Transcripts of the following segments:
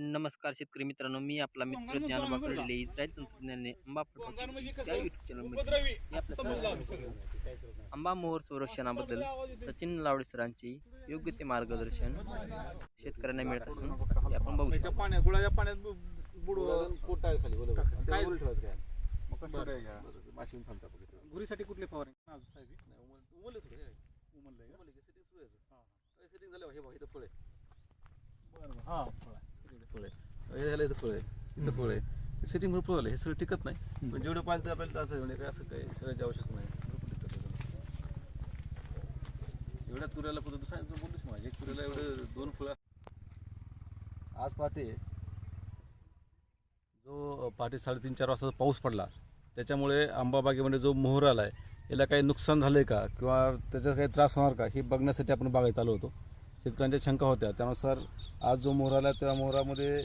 नमस्कार शेतकरी मित्रांनो मी आपला मित्र ज्ञानोबा कडले इस्रायल तंत्रज्ञानाने आंबा या युट्यूब चॅनलमध्ये. आंबा मोहर संरक्षणाबद्दल सचिन लावडे सरांचे योग्य ते मार्गदर्शन शेतकऱ्यांना मिळत असून ते आपण बघू शकतो गुळाच्या पाण्यात गुरीसाठी कुठले फवारे उमलले सेटिंग हा. झालं हे बघ इथं फळ आहे बरं बरं. हा फळ आहे. फळ आहे हे झालं इथं फळ आहे इथं फळ आहे सेटिंग भरपूर झालं. हे सगळं टिकत नाही. पण जेवढं पाहिजे आपल्याला जातं म्हणजे काय असं काय सगळ्याची आवश्यक नाही. भरपूर टिकतं त्याच्यामध्ये. एवढ्या तुऱ्याला कुठं सांगितलं बोललीस माझ्या एक तुऱ्याला एवढं दोन फुलं आज पहाटे जो पहाटे साडेतीन चार वाजता पाऊस पडला त्याच्यामुळे आंबा बागेमध्ये जो मोहर आला आहे याला काही नुकसान झालं आहे का? किंवा त्याचा काही त्रास होणार का? हे बघण्यासाठी आपण बागेत आलो होतो. शेतकऱ्यांच्या शंका होत्या. त्यानुसार आज जो मोहर आला त्या मोहरामध्ये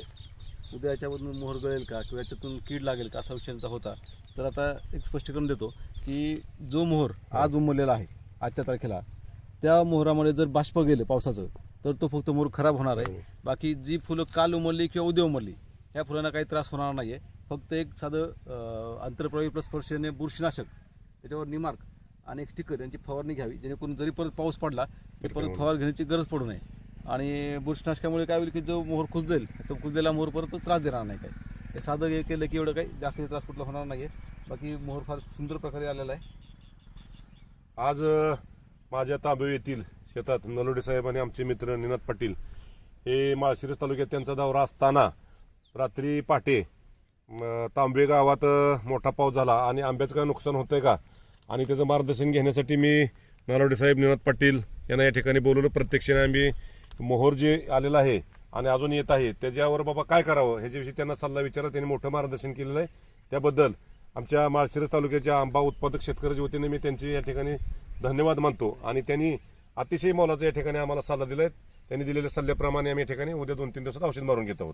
उद्या याच्यामधून मोहर गळेल का किंवा याच्यातून कीड लागेल का असा विषयांचा होता. तर आता एक स्पष्टीकरण देतो की जो मोहर आज उमरलेला आहे आजच्या तारखेला त्या मोहरामध्ये जर बाष्प गेलं पावसाचं तर तो फक्त मोहर खराब होणार आहे. बाकी जी फुलं काल उमरली किंवा उद्या उमरली ह्या फुलांना काही त्रास होणार नाही आहे फक्त एक साधं आंतरप्रवाही प्लस स्पर्शने बुरशीनाशक त्याच्यावर निमार्क आणि एक स्टिकर यांची फवारणी घ्यावी. जेणेकरून जरी परत पाऊस पडला तर परत फवार घेण्याची गरज पडू नये. आणि बुरशीनाशकामुळे काय होईल की जो मोहर कुजदेल तो कुजलेला मोहर परत त्रास देणार नाही काय हे साधं हे केलं की एवढं काही जास्त त्रास कुठला होणार नाही आहे बाकी मोहर फार सुंदर प्रकारे आलेला आहे. आज माझ्या तांबे येथील शेतात नलोडे साहेब आणि आमचे मित्र निनाद पाटील हे माळशिरस तालुक्यात त्यांचा दौरा असताना रात्री पहाटे तांबे गावात मोठा पाऊस झाला. आणि आंब्याचं काय नुकसान होतंय का? आणि त्याचं मार्गदर्शन घेण्यासाठी मी नलोडे साहेब निनाद पाटील यांना या ठिकाणी बोलवलं. प्रत्यक्षाने आम्ही मोहोर जे आलेला आहे आणि अजून येत आहे त्याच्यावर बाबा काय करावं ह्याच्याविषयी त्यांना सल्ला विचारा त्यांनी मोठं मार्गदर्शन केलेलं आहे. त्याबद्दल आमच्या माळशिरस तालुक्याच्या आंबा उत्पादक शेतकऱ्याच्या वतीने मी त्यांचे या ठिकाणी धन्यवाद मानतो. आणि त्यांनी अतिशय मोलाचा या ठिकाणी आम्हाला सल्ला दिला आहे त्यांनी दिलेल्या सल्ल्याप्रमाणे आम्ही या ठिकाणी उद्या दोन तीन दिवसात औषध मारून घेत आहोत.